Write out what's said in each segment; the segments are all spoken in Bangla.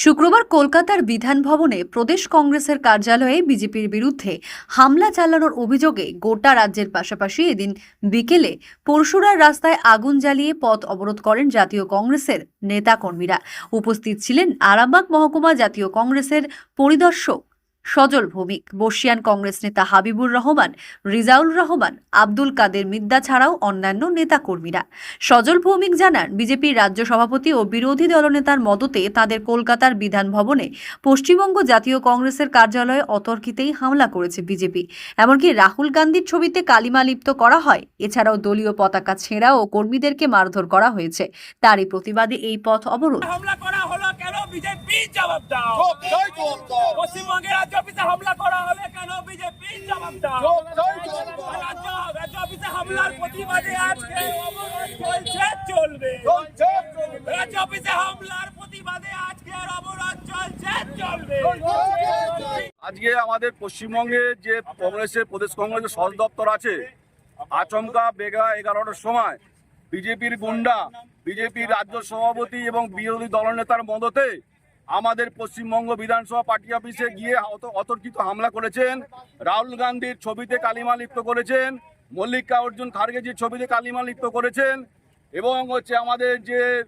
শুক্রবার কলকাতার বিধান ভবনে প্রদেশ কংগ্রেসের কার্যালয়ে বিজেপির বিরুদ্ধে হামলা চালানোর অভিযোগে গোটা রাজ্যের পাশাপাশি এদিন বিকেলে পরশুরার রাস্তায় আগুন জ্বালিয়ে পথ অবরোধ করেন জাতীয় কংগ্রেসের নেতাকর্মীরা। উপস্থিত ছিলেন আরামবাগ মহকুমা জাতীয় কংগ্রেসের পরিদর্শক সজল ভৌমিক। বর্ষিয়ান কংগ্রেস নেতা হাবিবুর রহমান, রিজাউল রহমান, আব্দুল কাদের মিদ্দা ছাড়াও অন্যান্য নেতাকর্মীরা। সজল ভৌমিক জানান, বিজেপির রাজ্য সভাপতি ও বিরোধী দলনেতার মদতে তাদের কলকাতার বিধান ভবনে পশ্চিমবঙ্গ জাতীয় কংগ্রেসের কার্যালয়ে অতর্কিতেই হামলা করেছে বিজেপি। এমনকি রাহুল গান্ধীর ছবিতে কালিমা লিপ্ত করা হয়। এছাড়াও দলীয় পতাকা ছেঁড়া ও কর্মীদেরকে মারধর করা হয়েছে। তারই প্রতিবাদে এই পথ অবরোধ। হামলা বিজেপি জবাব দাও। পশ্চিমবঙ্গের রাজ্য অফিসে হামলা করা হলে কেন? বিজেপি জবাব দাও। রাজ্য রাজ্য অফিসে হামলার প্রতিবাদে আজকে অবরোধ চলছে চলবে। রাজ্য অফিসে হামলার প্রতিবাদে আজকে অবরোধ চলছে চলবে। আজকে আমাদের পশ্চিমবঙ্গে যে কংগ্রেসের প্রদেশ কংগ্রেসের সদর দপ্তর আছে আচমকা বেগা এগারোটার সময় বিজেপির গুন্ডা বিজেপির রাজ্য সভাপতি এবং বিরোধী দলনেতার মদতে আমাদের পশ্চিমবঙ্গ বিধানসভা পার্টি অফিসে গিয়ে অত- অতর্কিত হামলা করেছেন। রাহুল গান্ধীর ছবিতে কালিমা লিপ্ত করেছেন। মল্লিকা অর্জুন খার্গেজির ছবিতে কালিমা লিপ্ত করেছেন। এবং হচ্ছে আমাদের যে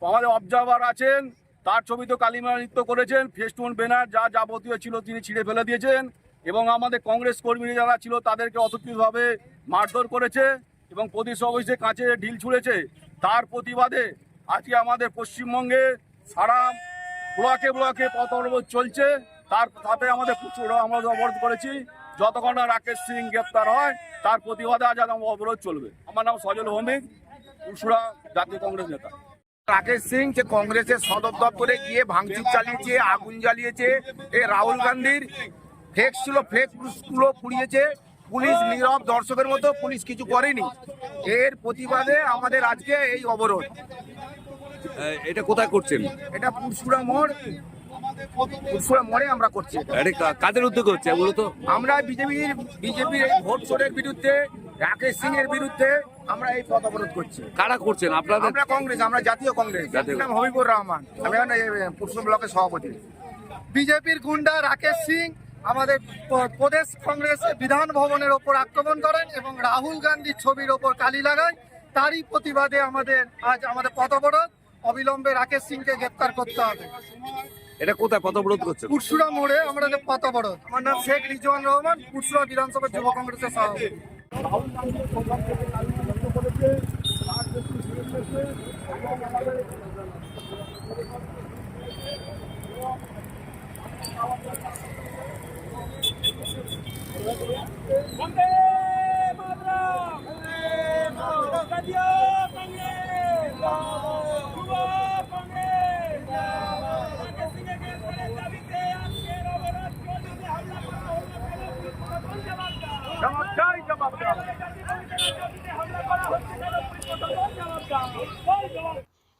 আমাদের অবজারভার আছেন, তার ছবিতে কালিমা নৃত্য করেছেন। ফেস্টুন ব্যানার যা যাবতীয় ছিল তিনি ছিঁড়ে ফেলে দিয়েছেন। এবং আমাদের কংগ্রেস কর্মীরা যারা ছিল, তাদেরকে অতর্কিতভাবে মারধর করেছে এবং প্রদেশ অফিসে কাঁচে ঢিল ছুঁড়েছে। তার প্রতিবাদে আজকে আমাদের পশ্চিমবঙ্গে সারা ব্লকে ব্লকে পথ অবরোধ চলছে। তার সাথে আমাদের প্রচুর আমরা অবরোধ করেছি। যতক্ষণ না রাকেশ সিং গ্রেপ্তার হয়, তার প্রতিবাদে আজ অবরোধ চলবে। আমার নাম সজল ভৌমিক, উসুরা জাতীয় কংগ্রেস নেতা। রাকেশ সিং যে কংগ্রেসের সদর দপ্তরে গিয়ে ভাঙচুর চালিয়েছে, আগুন জ্বালিয়েছে, এ রাহুল গান্ধীর ফ্লেক্স ছিল ফ্লেক্সগুলো পুড়িয়েছে পুলিশ নীরব দর্শকের মতো পুলিশ কিছু করেনি। এর প্রতিবাদে আমাদের আজকে এই অবরোধ। এটা কোথায় করছেন? এটা পুরসুরা মোড়। পুরসুরা মোড়ে আমরা করছি কাদের উদ্যোগে হচ্ছে? মূলত আমরা বিজেপির বিজেপির এই ভোট চোরের বিরুদ্ধে রাকেশ সিং এর বিরুদ্ধে আমরা এই পথ অবরোধ করছি। কারা করছেন? আমরা কংগ্রেস আমরা জাতীয় কংগ্রেস। নাম হবিবুর রহমান। আমি এখন পুরসুরা ব্লকের সভাপতি। বিজেপির গুন্ডা রাকেশ সিং আমাদের প্রদেশ কংগ্রেস বিধান ভবনের ওপর আক্রমণ করেন এবং রাহুল গান্ধীর ছবির ওপর কালি লাগায়। তারই প্রতিবাদে আমাদের আজ আমাদের পথ অবরোধ অবিলম্বে রাকেশ সিংকে গ্রেপ্তার করতে হবে। এটা কোথায় পথ অবরোধ করছেন? পুরসুরা মোড়ে আমাদের পথ অবরোধ আমার নাম শেখ রিজওয়ান রহমান পুরসুরা বিধানসভা যুব কংগ্রেসের সভাপতি। কংগ্রেস রাকেশ সিংকে গ্রেফতারের দাবিতে আজকের অবরোধ চলছে হামলা করা হলো কেন প্রশাসন জবাব দাও। জবাব দাও।